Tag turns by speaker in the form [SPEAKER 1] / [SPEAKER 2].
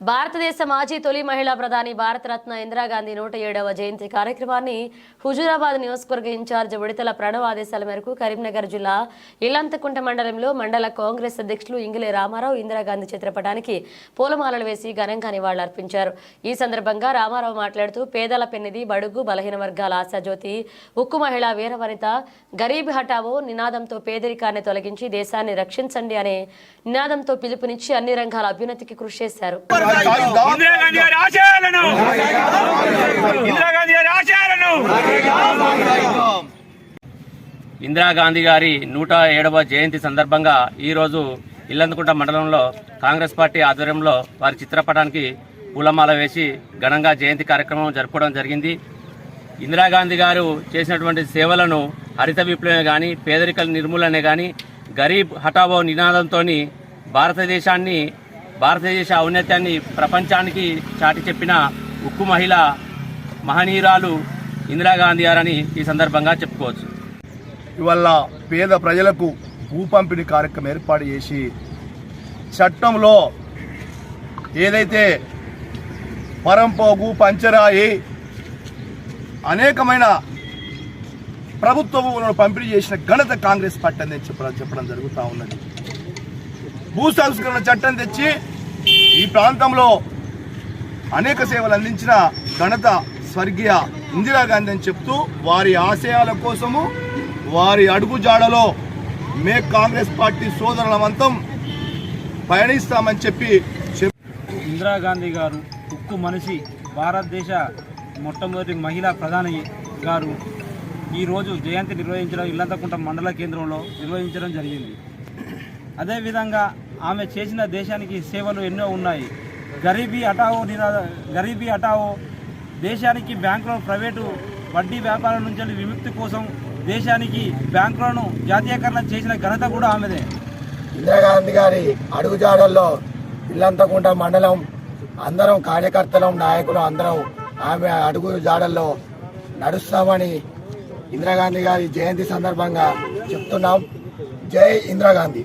[SPEAKER 1] భారతదేశ మాజీ తొలి మహిళా ప్రధాని భారతరత్న ఇందిరాగాంధీ నూట ఏడవ జయంతి కార్యక్రమాన్ని హుజూరాబాద్ నియోజకవర్గ ఇన్ఛార్జ్ విడతల ప్రణవ్ ఆదేశాల మేరకు కరీంనగర్ జిల్లా ఇల్లంతకుంట మండలంలో మండల కాంగ్రెస్ అధ్యక్షులు ఇంగిలే రామారావు ఇందిరాగాంధీ చిత్రపటానికి పూలమాలలు వేసి ఘనంగా నివాళులర్పించారు. ఈ సందర్భంగా రామారావు మాట్లాడుతూ పేదల పెన్నిది బడుగు బలహీన వర్గాల ఆశాజ్యోతి ఉక్కు మహిళ వీరవనిత గరీబ్ హటావో నినాదంతో పేదరికాన్ని తొలగించి దేశాన్ని రక్షించండి అనే నినాదంతో పిలుపునిచ్చి అన్ని రంగాల అభ్యున్నతికి కృషి చేశారు.
[SPEAKER 2] ఇందిరాగాంధీ గారి ఆశయాలను. ఇందిరాగాంధీ గారి ఆశయాలను.
[SPEAKER 3] ఇందిరాగాంధీ గారి నూట ఏడవ జయంతి సందర్భంగా ఈరోజు ఇల్లందుకుంట మండలంలో కాంగ్రెస్ పార్టీ ఆధ్వర్యంలో వారి చిత్రపటానికి పూలమాల వేసి ఘనంగా జయంతి కార్యక్రమం జరుపుకోవడం జరిగింది. ఇందిరాగాంధీ గారు చేసినటువంటి సేవలను హరిత విప్లవమే కానీ పేదరిక నిర్మూలనే కానీ గరీబ్ హఠావో నినాదంతో భారతదేశాన్ని భారతదేశ ఔన్నత్యాన్ని ప్రపంచానికి చాటి చెప్పిన ఉక్కు మహిళ మహనీయురాలు ఇందిరాగాంధీ గారని ఈ సందర్భంగా చెప్పుకోవచ్చు.
[SPEAKER 4] ఇవల్ల పేద ప్రజలకు భూ పంపిణీ కార్యక్రమం ఏర్పాటు చేసి చట్టంలో ఏదైతే పరంపోగు పంచరాయి అనేకమైన ప్రభుత్వ పంపిణీ చేసిన ఘనత కాంగ్రెస్ పార్టీ అని చెప్పడం చెప్పడం జరుగుతూ ఉన్నది. భూ సంస్కరణ చట్టం తెచ్చి ఈ ప్రాంతంలో అనేక సేవలు అందించిన ఘనత స్వర్గీయ ఇందిరాగాంధీ అని చెప్తూ వారి ఆశయాల కోసము వారి అడుగుజాడలో మే కాంగ్రెస్ పార్టీ సోదరులమంతం పయనిస్తామని చెప్పి
[SPEAKER 5] ఇందిరాగాంధీ గారు ఉక్కు మనిషి భారతదేశ మొట్టమొదటి మహిళా ప్రధాని గారు ఈరోజు జయంతి నిర్వహించడం ఇల్లంతకుంట మండల కేంద్రంలో నిర్వహించడం జరిగింది. అదేవిధంగా ఆమె చేసిన దేశానికి సేవలు ఎన్నో ఉన్నాయి. గరీబీ అటావో నిరా గరీబీ అటావో దేశానికి బ్యాంకులో ప్రైవేటు వడ్డీ వ్యాపారం నుంచి విముక్తి కోసం దేశానికి బ్యాంకులను జాతీయకరణ చేసిన ఘనత కూడా ఆమెదే.
[SPEAKER 6] ఇందిరాగాంధీ గారి అడుగుజాడల్లో ఇల్లంతకుంట మండలం అందరం కార్యకర్తలం నాయకులు అందరం ఆమె అడుగు జాడల్లో నడుస్తామని ఇందిరాగాంధీ గారి జయంతి సందర్భంగా చెప్తున్నాం. జై ఇందిరాగాంధీ.